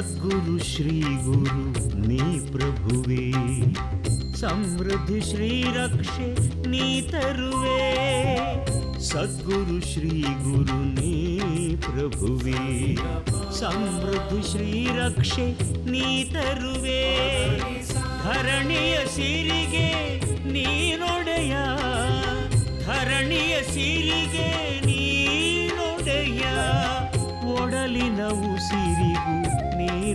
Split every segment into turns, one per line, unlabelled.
సద్గురు శ్రీ గురు నీ ప్రభువే సమృద్ధి శ్రీ రక్షೆ ನೀ ತರುವೆ ಸದ್ಗುರು ಶ್ರೀ ಗುರು ನೀ ಪ್ರಭುವೇ ಸಮೃದ್ಧಿ ಶ್ರೀ ರಕ್ಷೆ ನೀ ತರುವೆ ಧರಣಿಯ ಸಿರಿಗೆ ನೀನೊಡೆಯ ಧರಣಿಯ ಸಿರಿಗೆ ನೀನೊಡೆಯ ಒಡಲಿನ ಉಸಿರಿಗೂ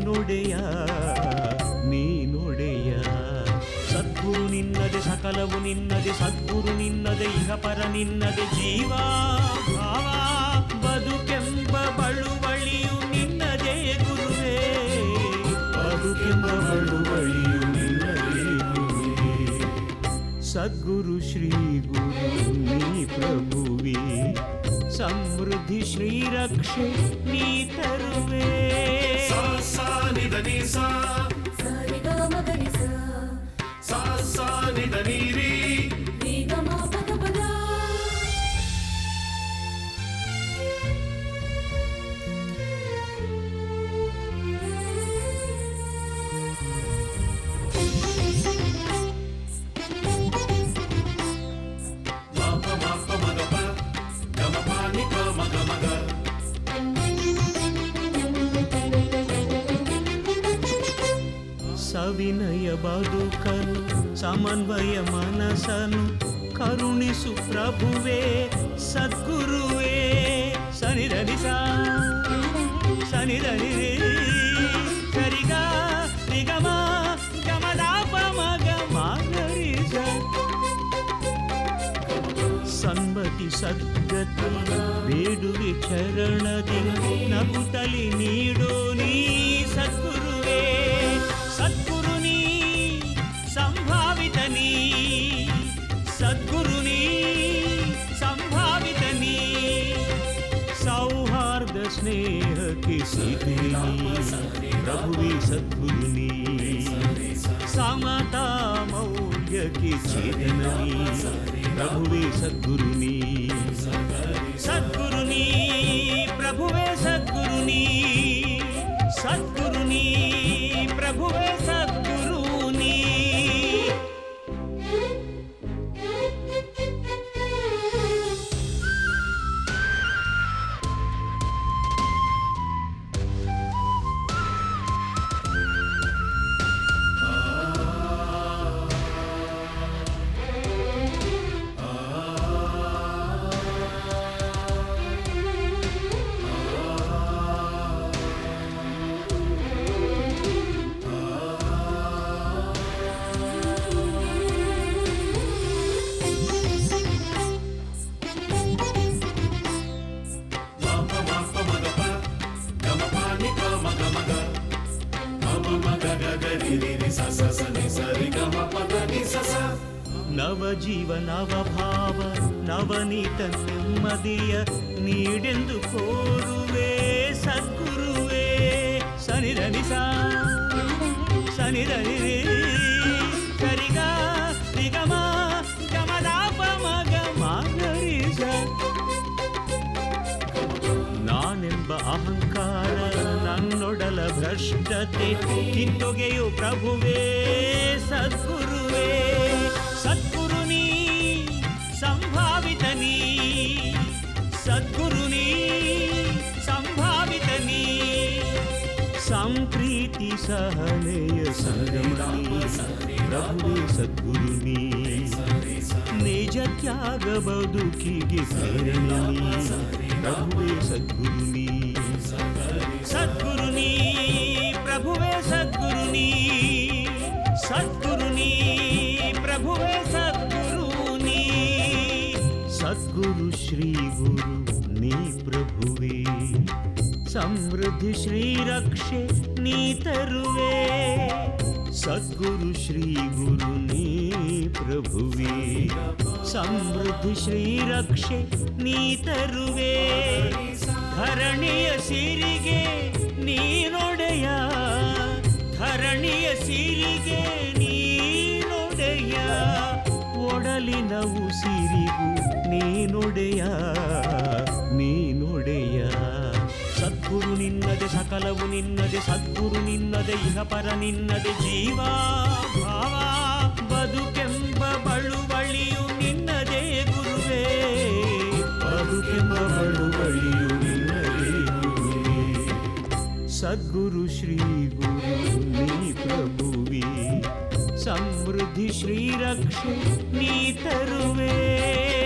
ನೀನೊಡೆಯ, ನೀನುಡೆಯ. ಸದ್ಗುರು ನಿನ್ನದೆ, ಸಕಲವು ನಿನ್ನದೆ, ಸದ್ಗುರು ನಿನ್ನದೆ ಇಹ ಪರ ನಿನ್ನದೆ ಜೀವ, ಭಾವ, ಬದುಕೆಂಬ ಬಳುವಳಿಯು ನಿನ್ನದೇ ಗುರುವೇ. ಬದುಕೆಂಬ ಬಳುವಳಿಯು ನಿನ್ನದೇ ಗುರುವೇ. ಸದ್ಗುರು ಶ್ರೀ ಗುರು, ನೀ ಪ್ರಭುವೇ. ಸಮೃದ್ಧಿ ಶ್ರೀರಕ್ಷೆ ನೀ ತರುವೆ. Denise. బతుకను సమన్వయ మనసను కరుణిసు ప్రభువే సద్గురువే. సని రని సని రని సరిగా నిగమా సంబతి సద్గతి వేడువి చరణది నగుతలి నీడో నీ ప్రభువే సద్గురుని సమతా మౌర్యకి చేదనని ప్రభువే సద్గురుని సద్గురుని ప్రభువే సద్గురుని సద్గురుని ప్రభువే సద్గురుని
ಸ ಸ ಸ ನಿ ಸ ರಿ ಗ ಮ ಪ ದ ನಿ ಸ ಸ
ನವ ಜೀವ ನವ ಭಾವ ನವನೀತ ನೆಮ್ಮದಿಯ ನೀಡೆಂದು ಕೋರುವೆ ಸದ್ಗುರುವೇ ಸನಿಧನಿ ಸಾ ಸನಿಧನಿ ರೇ ಸರಿಗ ನಿಗಮ ಗಮದಾಪ ಮಗ ಮಾಗರಿಸ ನಾನೆಂಬ ಅಹಂಕಾರ ನನ್ನೊಡಲ ಭ್ರಷ್ಟತೆ ಕಿತ್ತೊಗೆಯು ಪ್ರಭುವೇ ಸದ್ಗುರುವೇ ಸದ್ಗುರುನಿ ಸಂಭಾವಿತನಿ ಸದ್ಗುರುನಿ ಸಂಭಾವಿತನಿ ಸಂಪ್ರೀತಿ ಸಹನೆಯ ಸಂಗಮನಿ ಪ್ರಭುವೇ ಸದ್ಗುರುನಿ ನಿಜ ತ್ಯಾಗ ಬದುಕಿಗೆ ಪ್ರೇರಣಿ ಪ್ರಭುವೇ ಸದ್ಗುರುನಿ ಸದ್ಗುರುನಿ ಪ್ರಭುವೇ ಸದ್ಗುರುನಿ ಪ್ರಭುವೇ ಸದ್ಗುರುನಿ ಸದ್ಗುರು ಶ್ರೀ ಗುರು ನೀ ಪ್ರಭುವೇ ಸಮೃದ್ಧಿ ಶ್ರೀ ರಕ್ಷೆ ನೀ ತರುವೆ ಸದ್ಗುರು ಶ್ರೀ ಗುರು ನೀ ಪ್ರಭುವೇ ಸಮೃದ್ಧಿ ಶ್ರೀ ರಕ್ಷೆ ನೀ ತರುವೆ ಧರಣಿಯ ಸಿರಿಗೆ ನೀನೊಡೆಯ ಧರಣಿಯ ಸಿರಿಗೆ ನೀನೊಡೆಯ. ಒಡಲಿನ ಉಸಿರಿಗೂ ನೀನೊಡೆಯ ನೀನೊಡೆಯ. ಸದ್ಗುರು ನಿನ್ನದೆ, ಸಕಲವು ನಿನ್ನದೆ, ಸದ್ಗುರು ನಿನ್ನದೆ ಇಹ ಪರ ನಿನ್ನದೆ ಜೀವಾ ಭಾವ సద్గురు శ్రీ గురు నీ ప్రభువే. సమృద్ధి శ్రీరక్ష నీ తరువే.